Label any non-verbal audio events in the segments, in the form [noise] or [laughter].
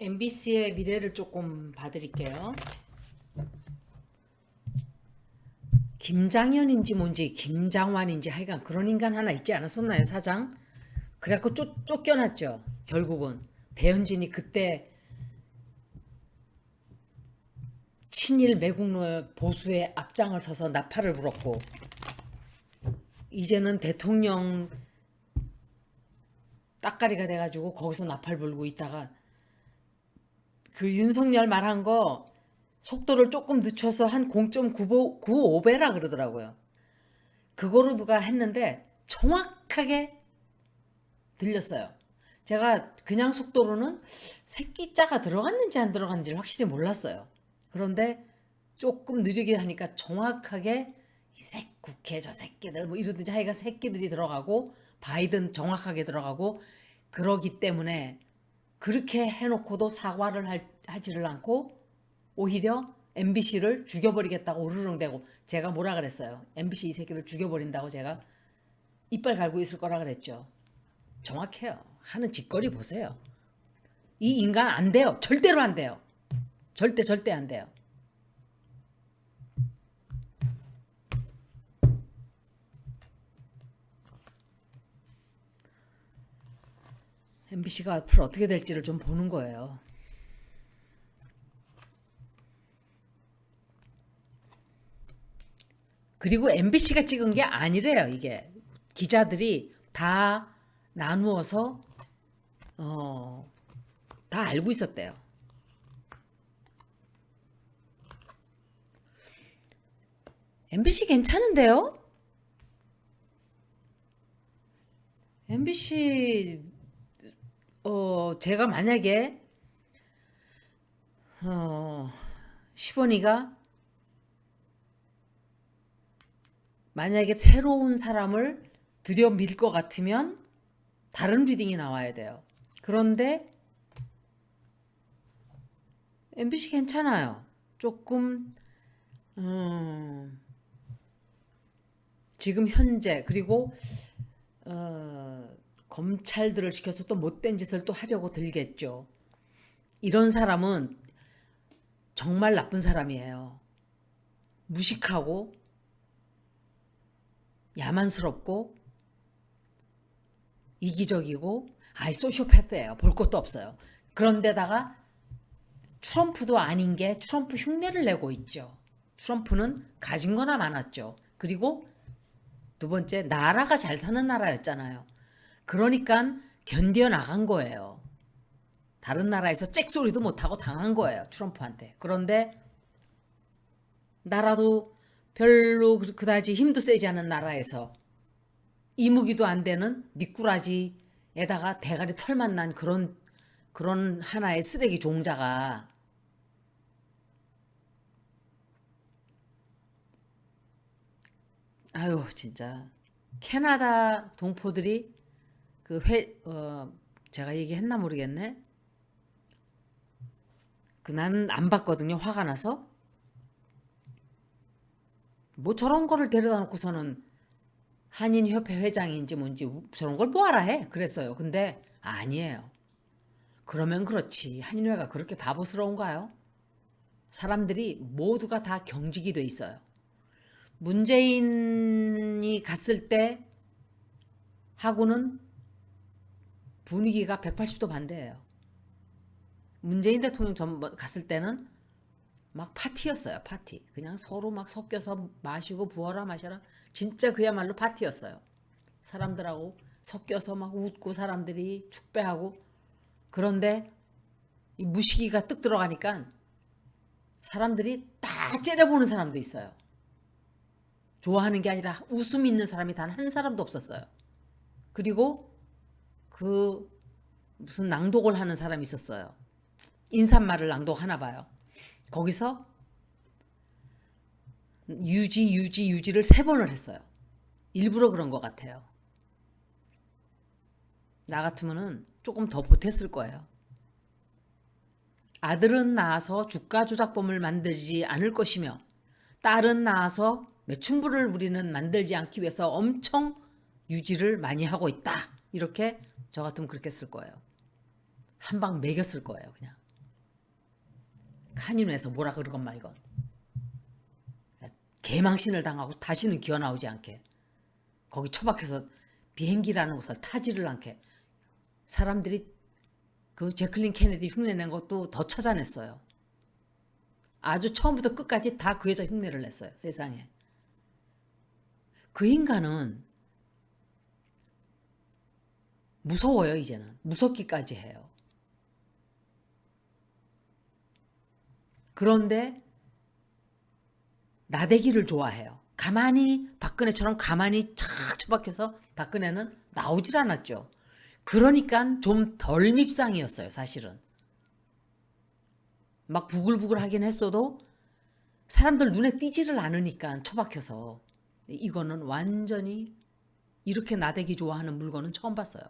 MBC의 미래를 조금 봐드릴게요. 김장현인지 뭔지 김장환인지 하여간 그런 인간 하나 있지 않았었나요 사장? 그래갖고 쫓, 쫓겨났죠 결국은 배현진이 그때 친일 매국노 보수의 앞장을 서서 나팔을 불었고 이제는 대통령 따까리가 돼가지고 거기서 나팔 불고 있다가 그 윤석열 말한 거 속도를 조금 늦춰서 한 0.95배라 그러더라고요. 그거로 누가 했는데 정확하게 들렸어요. 제가 그냥 속도로는 새끼자가 들어갔는지 안 들어갔는지를 확실히 몰랐어요. 그런데 조금 느리게 하니까 정확하게 이 새, 국회 저 새끼들 뭐 이러든지 하여가 새끼들이 들어가고 바이든 정확하게 들어가고 그러기 때문에 그렇게 해놓고도 사과를 할, 하지를 않고 오히려 MBC를 죽여버리겠다고 우르릉대고 제가 뭐라 그랬어요. MBC 이 새끼를 죽여버린다고 제가 이빨 갈고 있을 거라 그랬죠. 정확해요. 하는 짓거리 보세요. 이 인간 안 돼요. 절대로 안 돼요. 절대 절대 안 돼요. MBC가 앞으로 어떻게 될지를 좀 보는 거예요. 그리고 MBC가 찍은 게 아니래요, 이게. 기자들이 다 나누어서, 어, 다 알고 있었대요. MBC 괜찮은데요? MBC, 어, 제가 만약에, 어, 시원이가 만약에 새로운 사람을 들여 밀 것 같으면 다른 리딩이 나와야 돼요. 그런데 MBC 괜찮아요. 조금 음, 지금 현재 그리고 어, 검찰들을 시켜서 또 못된 짓을 또 하려고 들겠죠. 이런 사람은 정말 나쁜 사람이에요. 무식하고 야만스럽고 이기적이고 아이 소시오패스예요. 볼 것도 없어요. 그런데다가 트럼프도 아닌 게 트럼프 흉내를 내고 있죠. 트럼프는 가진 거나 많았죠. 그리고 두 번째 나라가 잘 사는 나라였잖아요. 그러니까 견뎌 나간 거예요. 다른 나라에서 잭소리도 못하고 당한 거예요. 트럼프한테. 그런데 나라도 별로 그- 그다지 힘도 세지 않은 나라에서 이무기도 안 되는 미꾸라지에다가 대가리 털만 난 그런 그런 하나의 쓰레기 종자가 아유 진짜 캐나다 동포들이 그 회 어 제가 얘기했나 모르겠네. 그 나는 안 봤거든요. 화가 나서. 뭐 저런 거를 데려다 놓고서는 한인협회 회장인지 뭔지 저런 걸 뭐하라 해 그랬어요. 근데 아니에요. 그러면 그렇지 한인회가 그렇게 바보스러운가요? 사람들이 모두가 다 경직이 돼 있어요. 문재인이 갔을 때 하고는 분위기가 180도 반대예요. 문재인 대통령 전 갔을 때는 막 파티였어요. 파티. 그냥 서로 막 섞여서 마시고 부어라 마셔라. 진짜 그야말로 파티였어요. 사람들하고 섞여서 막 웃고 사람들이 축배하고 그런데 이 무시기가 뜩 들어가니까 사람들이 다 째려보는 사람도 있어요. 좋아하는 게 아니라 웃음 있는 사람이 단 한 사람도 없었어요. 그리고 그 무슨 낭독을 하는 사람이 있었어요. 인사말을 낭독하나 봐요. 거기서 유지 유지 유지를 세 번을 했어요. 일부러 그런 것 같아요. 나 같으면은 조금 더 보탰을 거예요. 아들은 낳아서 주가 조작범을 만들지 않을 것이며 딸은 낳아서 매춘부를 우리는 만들지 않기 위해서 엄청 유지를 많이 하고 있다. 이렇게 저 같으면 그렇게 쓸 거예요. 한 방 매겼을 거예요, 그냥. 한인회에서 뭐라 그러건 말건 개망신을 당하고 다시는 기어 나오지 않게 거기 처박혀서 비행기라는 것을 타지를 않게 사람들이 그 제클린 케네디 흉내낸 것도 더 찾아냈어요. 아주 처음부터 끝까지 다 그 여자 흉내를 냈어요. 세상에. 그 인간은 무서워요, 이제는. 무섭기까지 해요. 그런데 나대기를 좋아해요. 가만히 박근혜처럼 가만히 착 처박혀서 박근혜는 나오질 않았죠. 그러니까 좀 덜 밉상이었어요, 사실은. 막 부글부글 하긴 했어도 사람들 눈에 띄지를 않으니까 처박혀서 이거는 완전히 이렇게 나대기 좋아하는 물건은 처음 봤어요.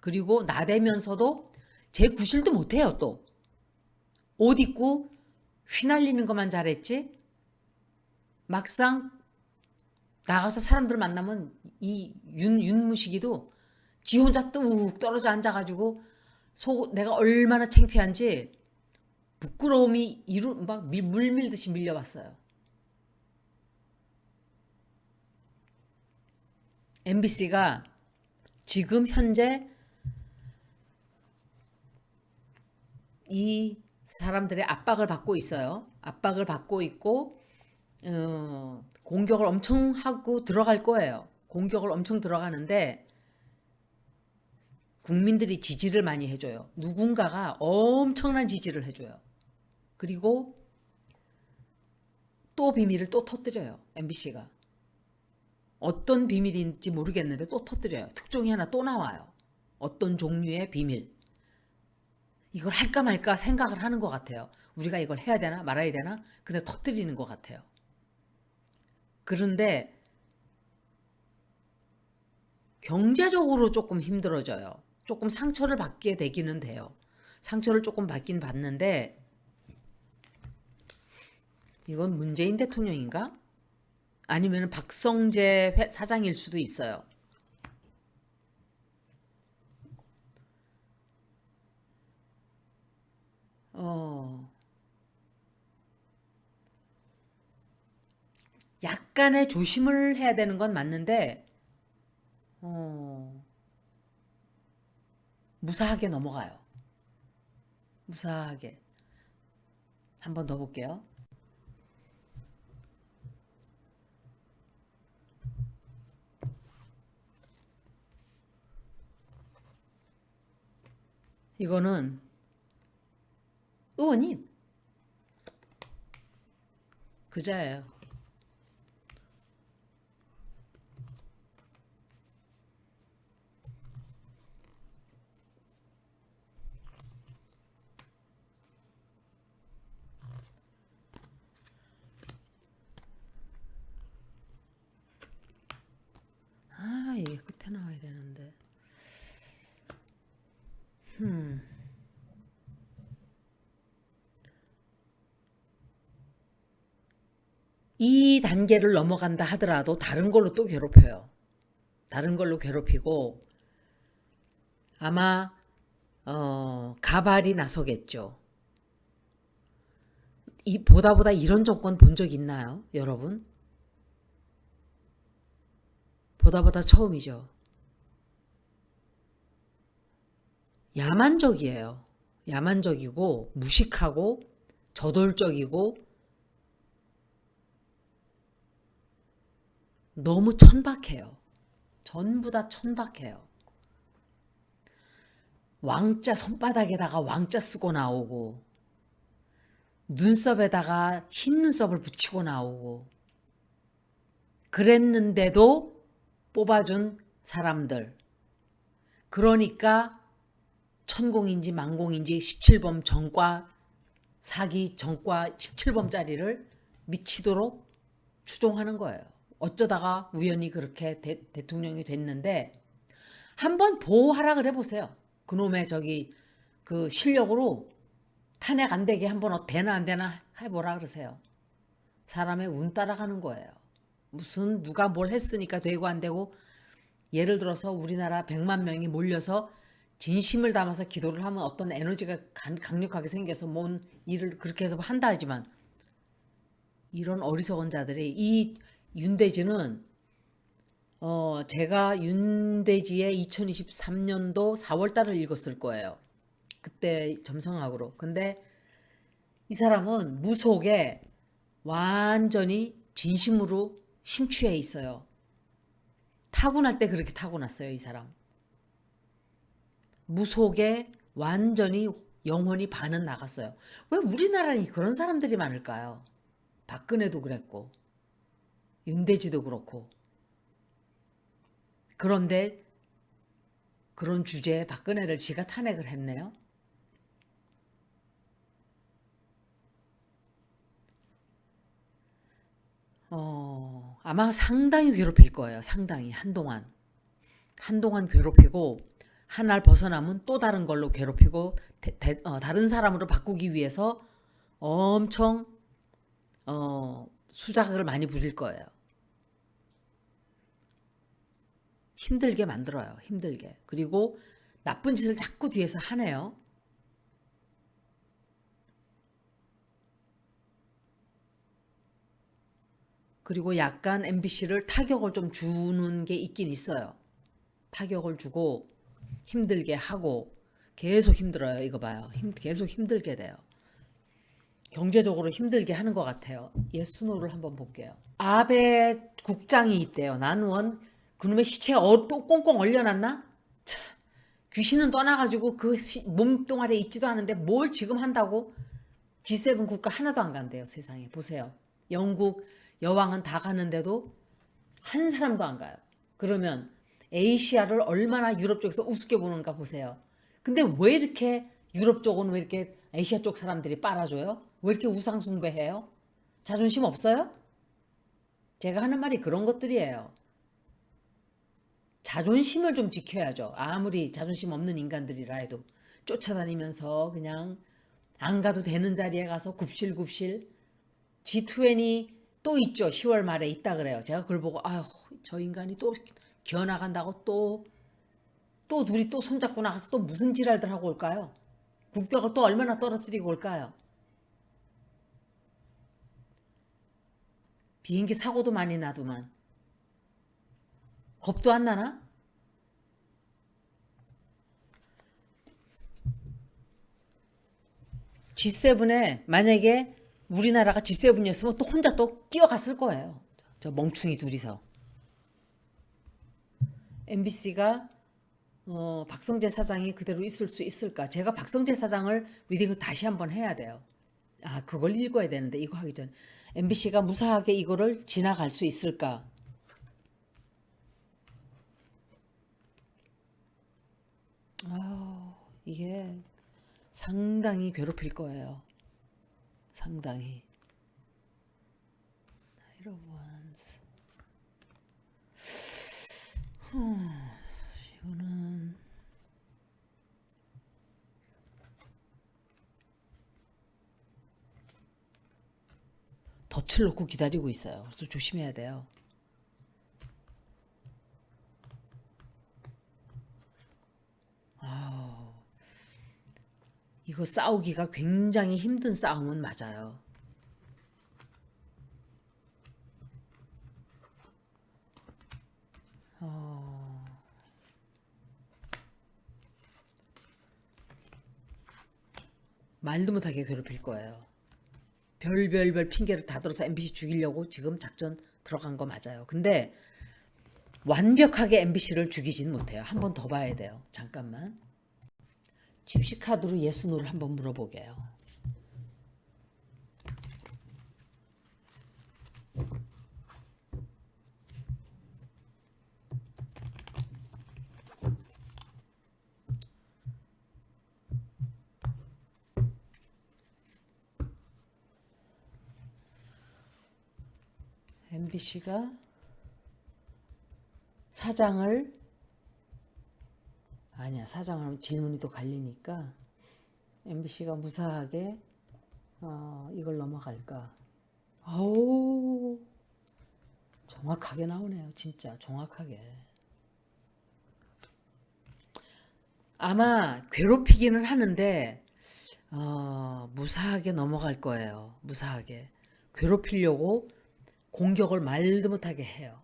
그리고 나대면서도 제 구실도 못해요 또. 옷 입고 휘날리는 것만 잘했지 막상 나가서 사람들 만나면 이 윤, 윤무식이도 지 혼자 뚝 떨어져 앉아가지고 속 내가 얼마나 창피한지 부끄러움이 이루 막 밀- 물밀듯이 밀려왔어요. MBC가 지금 현재 이 사람들의 압박을 받고 있어요. 압박을 받고 있고 어, 공격을 엄청 하고 들어갈 거예요. 공격을 엄청 들어가는데 국민들이 지지를 많이 해줘요. 누군가가 엄청난 지지를 해줘요. 그리고 또 비밀을 또 터뜨려요. MBC가. 어떤 비밀인지 모르겠는데 또 터뜨려요. 특종이 하나 또 나와요. 어떤 종류의 비밀. 이걸 할까 말까 생각을 하는 것 같아요. 우리가 이걸 해야 되나 말아야 되나? 근데 터뜨리는 것 같아요. 그런데 경제적으로 조금 힘들어져요. 조금 상처를 받게 되기는 돼요. 상처를 조금 받긴 받는데 이건 문재인 대통령인가? 아니면 박성재 회- 사장일 수도 있어요. 어. 약간의 조심을 해야 되는 건 맞는데 어. 무사하게 넘어가요. 무사하게. 한 번 더 볼게요. 이거는 의원님 그자예요. 아 이게 끝에 나와야 되는데. 음. 이 단계를 넘어간다 하더라도 다른 걸로 또 괴롭혀요. 다른 걸로 괴롭히고 아마 어, 가발이 나서겠죠. 이 보다 보다 이런 정권 본 적 있나요, 여러분? 보다 보다 처음이죠. 야만적이에요. 야만적이고 무식하고 저돌적이고 너무 천박해요. 전부 다 천박해요. 왕자 손바닥에다가 왕자 쓰고 나오고 눈썹에다가 흰 눈썹을 붙이고 나오고 그랬는데도 뽑아준 사람들. 그러니까 천공인지 만공인지 17범 전과 사기 전과 17범짜리를 미치도록 추종하는 거예요. 어쩌다가 우연히 그렇게 대, 대통령이 됐는데 한번 보호하라 그래 보세요. 그놈의 저기 그 실력으로 탄핵 안 되게 한번 어- 되나 안 되나 해보라 그러세요. 사람의 운 따라가는 거예요. 무슨 누가 뭘 했으니까 되고 안 되고 예를 들어서 우리나라 100만 명이 몰려서 진심을 담아서 기도를 하면 어떤 에너지가 강- 강력하게 생겨서 뭔 일을 그렇게 해서 한다 하지만 이런 어리석은 자들이 이 윤대지는 어 제가 윤대지의 2023년도 4월 달을 읽었을 거예요. 그때 점성학으로. 근데 이 사람은 무속에 완전히 진심으로 심취해 있어요. 타고날 때 그렇게 타고났어요, 이 사람. 무속에 완전히 영혼이 반은 나갔어요. 왜 우리나라에 그런 사람들이 많을까요? 박근혜도 그랬고, 윤대지도 그렇고. 그런데 그런 주제에 박근혜를 지가 탄핵을 했네요. 어, 아마 상당히 괴롭힐 거예요. 상당히 한동안. 한동안 괴롭히고 한날 벗어나면 또 다른 걸로 괴롭히고 대- 대- 어, 다른 사람으로 바꾸기 위해서 엄청 어, 수작을 많이 부릴 거예요. 힘들게 만들어요. 힘들게. 그리고 나쁜 짓을 자꾸 뒤에서 하네요. 그리고 약간 MBC를 타격을 좀 주는 게 있긴 있어요. 타격을 주고 힘들게 하고 계속 힘들어요. 이거 봐요. 힘, 계속 힘들게 돼요. 경제적으로 힘들게 하는 것 같아요. 예스노를 한번 볼게요. 아베 국장이 있대요. 난원 그놈의 시체 어, 또 꽁꽁 얼려놨나? 참, 귀신은 떠나가지고 그 시- 몸뚱아리에 있지도 않은데 뭘 지금 한다고? G7 국가 하나도 안 간대요. 세상에 보세요. 영국 여왕은 다 가는데도 한 사람도 안 가요. 그러면 에이시아를 얼마나 유럽 쪽에서 우습게 보는가 보세요. 근데 왜 이렇게 유럽 쪽은 왜 이렇게 아시아 쪽 사람들이 빨아줘요? 왜 이렇게 우상숭배해요? 자존심 없어요? 제가 하는 말이 그런 것들이에요. 자존심을 좀 지켜야죠. 아무리 자존심 없는 인간들이라 해도 쫓아다니면서 그냥 안 가도 되는 자리에 가서 굽실굽실 G20 또 있죠. 10월 말에 있다 그래요. 제가 그걸 보고 아휴 저 인간이 또 기어 나간다고 또또 둘이 또 손잡고 나가서 또 무슨 지랄들 하고 올까요? 국격을 또 얼마나 떨어뜨리고 올까요? 비행기 사고도 많이 나더만 겁도 안 나나? G7에 만약에 우리나라가 G7이었으면 또 혼자 또 끼어갔을 거예요. 저 멍충이 둘이서. MBC가 어, 박성재 사장이 그대로 있을 수 있을까? 제가 박성재 사장을 리딩을 다시 한번 해야 돼요. 아, 그걸 읽어야 되는데 이거 하기 전 MBC가 무사하게 이거를 지나갈 수 있을까? 아, 이게 상당히 괴롭힐 거예요. 상당히. 원스. 이거는 덫을 놓고 기다리고 있어요. 그래서 조심해야 돼요. 이거 싸우기가 굉장히 힘든 싸움은 맞아요. 어, 말도 못하게 괴롭힐 거예요. 별별별 핑계를 다 들어서 MBC 죽이려고 지금 작전 들어간 거 맞아요. 근데 완벽하게 MBC를 죽이진 못해요. 한 번 더 봐야 돼요. 잠깐만. 집시 카드로 예스노를 한번 물어보게요. MBC가 사장을 아니야 사장을 하면 질문이 또 갈리니까 MBC가 무사하게 어, 이걸 넘어갈까? 아우 정확하게 나오네요 진짜 정확하게 아마 괴롭히기는 하는데 어, 무사하게 넘어갈 거예요. 무사하게 괴롭히려고 공격을 말도 못하게 해요.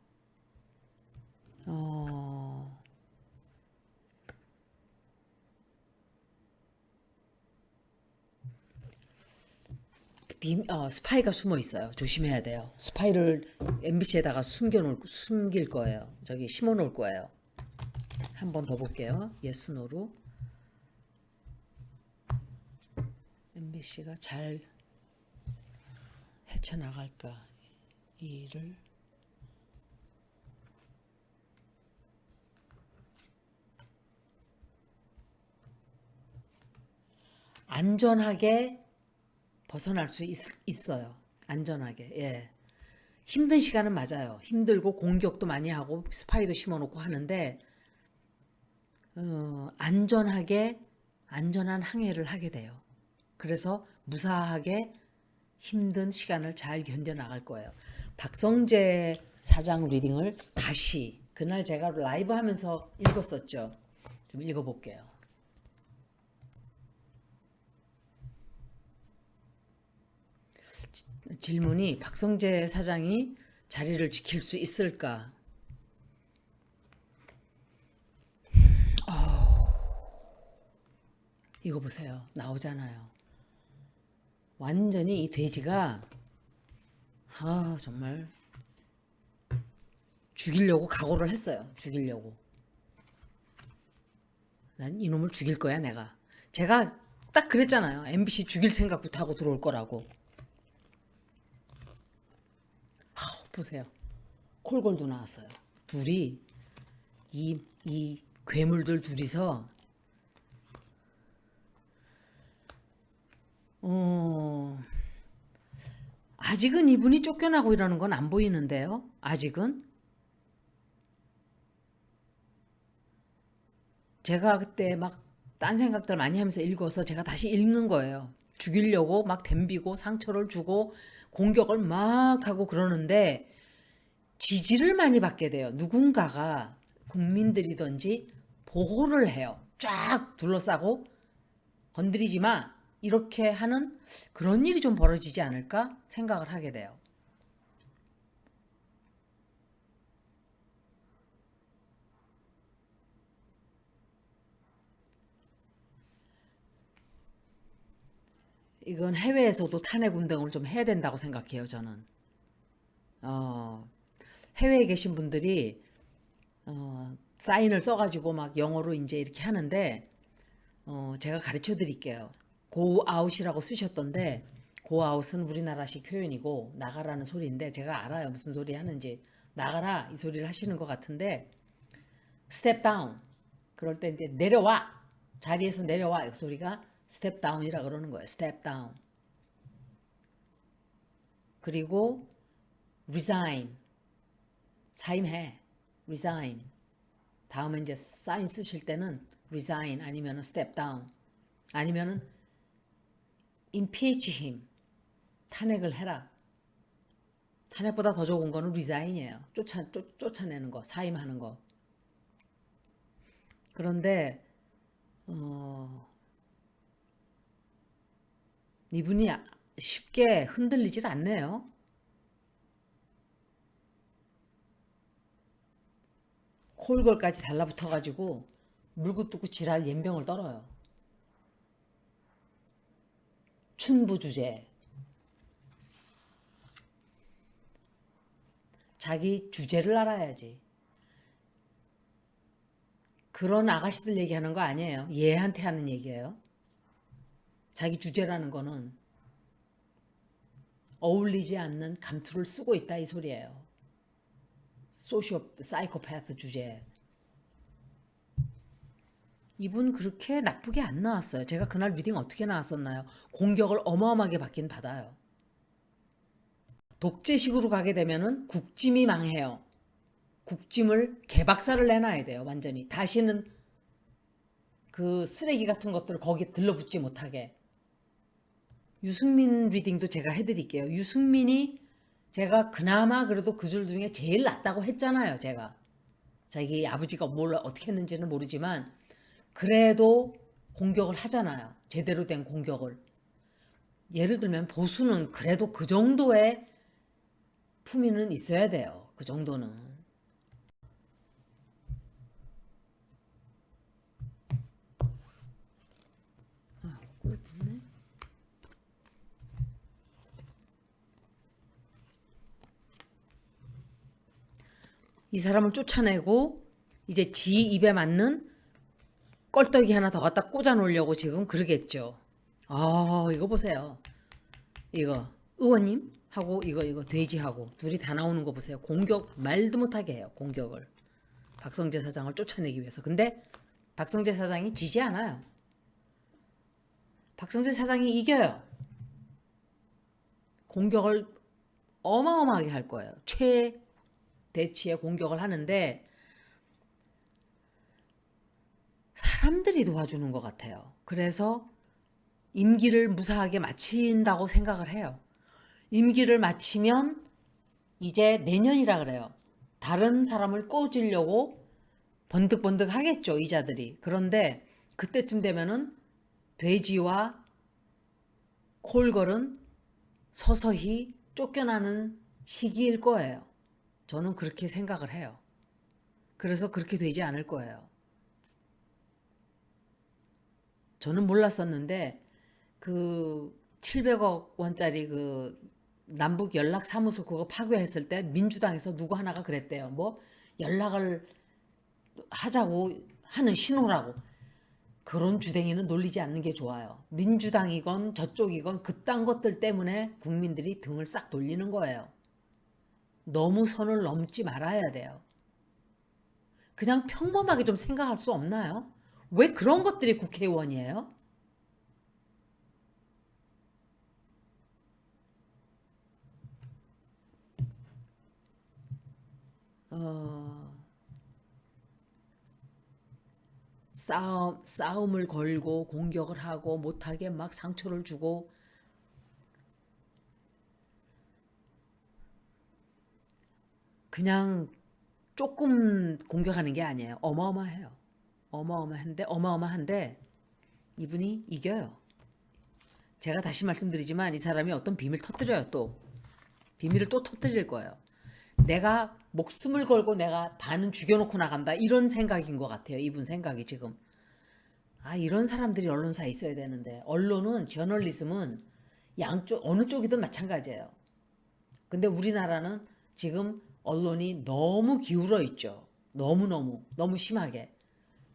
어, 비, 어, 스파이가 숨어 있어요. 조심해야 돼요. 스파이를 MBC에다가 숨겨놓을 숨길 거예요. 저기 심어놓을 거예요. 한 번 더 볼게요. 예스 노로 MBC가 잘 헤쳐나갈까 이 일을 안전하게 벗어날 수 있, 있어요. 안전하게. 예. 힘든 시간은 맞아요. 힘들고 공격도 많이 하고 스파이도 심어놓고 하는데 어, 안전하게 안전한 항해를 하게 돼요. 그래서 무사하게 힘든 시간을 잘 견뎌 나갈 거예요. 박성재 사장 리딩을 다시 그날 제가 라이브 하면서 읽었었죠. 좀 읽어볼게요. 질문이 박성재 사장이 자리를 지킬 수 있을까? 이거 보세요. 나오잖아요. 완전히 이 돼지가 아 정말 죽이려고 각오를 했어요. 죽이려고. 난 이놈을 죽일 거야 내가. 제가 딱 그랬잖아요. MBC 죽일 생각부터 하고 들어올 거라고. 보세요. 콜골도 나왔어요. 둘이 이, 이 괴물들 둘이서 어, 아직은 이분이 쫓겨나고 이러는 건 안 보이는데요. 아직은 제가 그때 막 딴 생각들 많이 하면서 읽어서 제가 다시 읽는 거예요. 죽이려고 막 덤비고 상처를 주고 공격을 막 하고 그러는데 지지를 많이 받게 돼요. 누군가가 국민들이든지 보호를 해요. 쫙 둘러싸고 건드리지 마. 이렇게 하는 그런 일이 좀 벌어지지 않을까 생각을 하게 돼요. 이건 해외에서도 탄핵 운동을 좀 해야 된다고 생각해요, 저는. 어, 해외에 계신 분들이 어, 사인을 써가지고 막 영어로 이제 이렇게 하는데 어, 제가 가르쳐 드릴게요. out이라고 쓰셨던데 out은 우리나라식 표현이고 나가라는 소리인데 제가 알아요 무슨 소리 하는지 나가라 이 소리를 하시는 것 같은데 step down 그럴 때 이제 내려와 자리에서 내려와 이 소리가 step down이라 그러는 거예요. step down. 그리고 resign. 사임해. resign. 다음에 이제 사인 쓰실 때는 resign 아니면 step down. 아니면은 impeach him. 탄핵을 해라. 탄핵보다 더 좋은 거는 resign이에요. 쫓아 쫓, 쫓아내는 거 사임하는 거. 그런데 어, 이분이 쉽게 흔들리질 않네요. 콜걸까지 달라붙어가지고 물고 뜯고 지랄 연병을 떨어요. 춘부 주제. 자기 주제를 알아야지. 그런 아가씨들 얘기하는 거 아니에요. 얘한테 하는 얘기예요. 자기 주제라는 거는 어울리지 않는 감투를 쓰고 있다 이 소리예요. 소시오 사이코패스 주제. 이분 그렇게 나쁘게 안 나왔어요. 제가 그날 미팅 어떻게 나왔었나요? 공격을 어마어마하게 받긴 받아요. 독재식으로 가게 되면은 국짐이 망해요. 국짐을 개박살을 내놔야 돼요. 완전히 다시는 그 쓰레기 같은 것들 거기에 들러붙지 못하게. 유승민 리딩도 제가 해드릴게요. 유승민이 제가 그나마 그래도 그 줄 중에 제일 낫다고 했잖아요. 제가 자기 아버지가 뭘 어떻게 했는지는 모르지만 그래도 공격을 하잖아요. 제대로 된 공격을. 예를 들면 보수는 그래도 그 정도의 품위는 있어야 돼요. 그 정도는. 이 사람을 쫓아내고 이제 지 입에 맞는 껄떡이 하나 더 갖다 꽂아 놓으려고 지금 그러겠죠. 아, 이거 보세요. 이거 의원님 하고 이거 이거 돼지하고 둘이 다 나오는 거 보세요. 공격 말도 못하게 해요. 공격을 박성재 사장을 쫓아내기 위해서. 근데 박성재 사장이 지지 않아요. 박성재 사장이 이겨요. 공격을 어마어마하게 할 거예요. 최 대치의 공격을 하는데 사람들이 도와주는 것 같아요. 그래서 임기를 무사하게 마친다고 생각을 해요. 임기를 마치면 이제 내년이라 그래요. 다른 사람을 꽂으려고 번득번득 하겠죠, 이자들이. 그런데 그때쯤 되면은 돼지와 콜걸은 서서히 쫓겨나는 시기일 거예요. 저는 그렇게 생각을 해요. 그래서 그렇게 되지 않을 거예요. 저는 몰랐었는데 그 700억 원짜리 그 남북 연락 사무소 그거 파괴했을 때 민주당에서 누구 하나가 그랬대요. 뭐 연락을 하자고 하는 신호라고. 그런 주댕이는 놀리지 않는 게 좋아요. 민주당이건 저쪽이건 그딴 것들 때문에 국민들이 등을 싹 돌리는 거예요. 너무 선을 넘지 말아야 돼요. 그냥 평범하게 좀 생각할 수 없나요? 왜 그런 것들이 국회의원이에요? 어, 싸움, 싸움을 걸고 공격을 하고 못하게 막 상처를 주고 그냥 조금 공격하는 게 아니에요. 어마어마해요. 어마어마한데 어마어마한데 이분이 이겨요. 제가 다시 말씀드리지만 이 사람이 어떤 비밀 터뜨려요 또 비밀을 또 터뜨릴 거예요. 내가 목숨을 걸고 내가 반은 죽여놓고 나간다 이런 생각인 것 같아요. 이분 생각이 지금 아 이런 사람들이 언론사에 있어야 되는데 언론은 저널리즘은 양쪽 어느 쪽이든 마찬가지예요. 근데 우리나라는 지금 언론이 너무 기울어 있죠. 너무 너무 너무 심하게.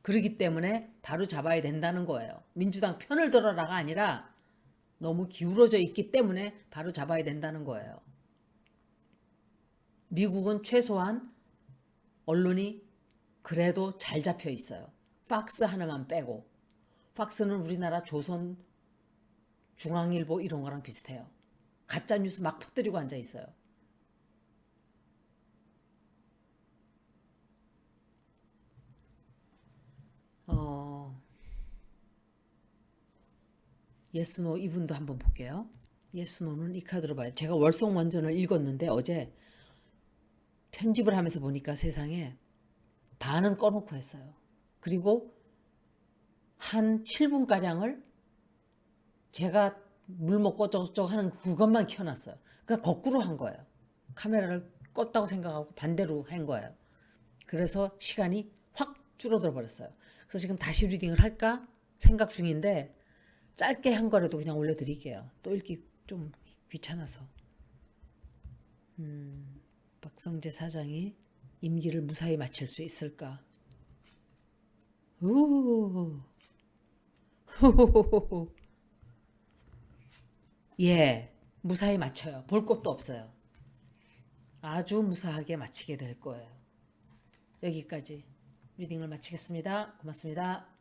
그러기 때문에 바로 잡아야 된다는 거예요. 민주당 편을 들어라가 아니라 너무 기울어져 있기 때문에 바로 잡아야 된다는 거예요. 미국은 최소한 언론이 그래도 잘 잡혀 있어요. 팍스 하나만 빼고. 팍스는 우리나라 조선 중앙일보 이런 거랑 비슷해요. 가짜 뉴스 막 퍼뜨리고 앉아 있어요. 예스노 이분도 한번 볼게요. 예스노는 이 카드로 봐요. 제가 월성 원전을 읽었는데 어제 편집을 하면서 보니까 세상에 반은 꺼놓고 했어요. 그리고 한 7분가량을 제가 물 먹고 어쩌고저쩌고 하는 그것만 켜놨어요. 그러니까 거꾸로 한 거예요. 카메라를 껐다고 생각하고 반대로 한 거예요. 그래서 시간이 확 줄어들어 버렸어요. 그래서 지금 다시 리딩을 할까 생각 중인데 짧게 한 거라도 그냥 올려드릴게요. 또 읽기 좀 귀찮아서. 음, 박성재 사장이 임기를 무사히 마칠 수 있을까? 우, [laughs] 예, 무사히 마쳐요. 볼 것도 없어요. 아주 무사하게 마치게 될 거예요. 여기까지 리딩을 마치겠습니다. 고맙습니다.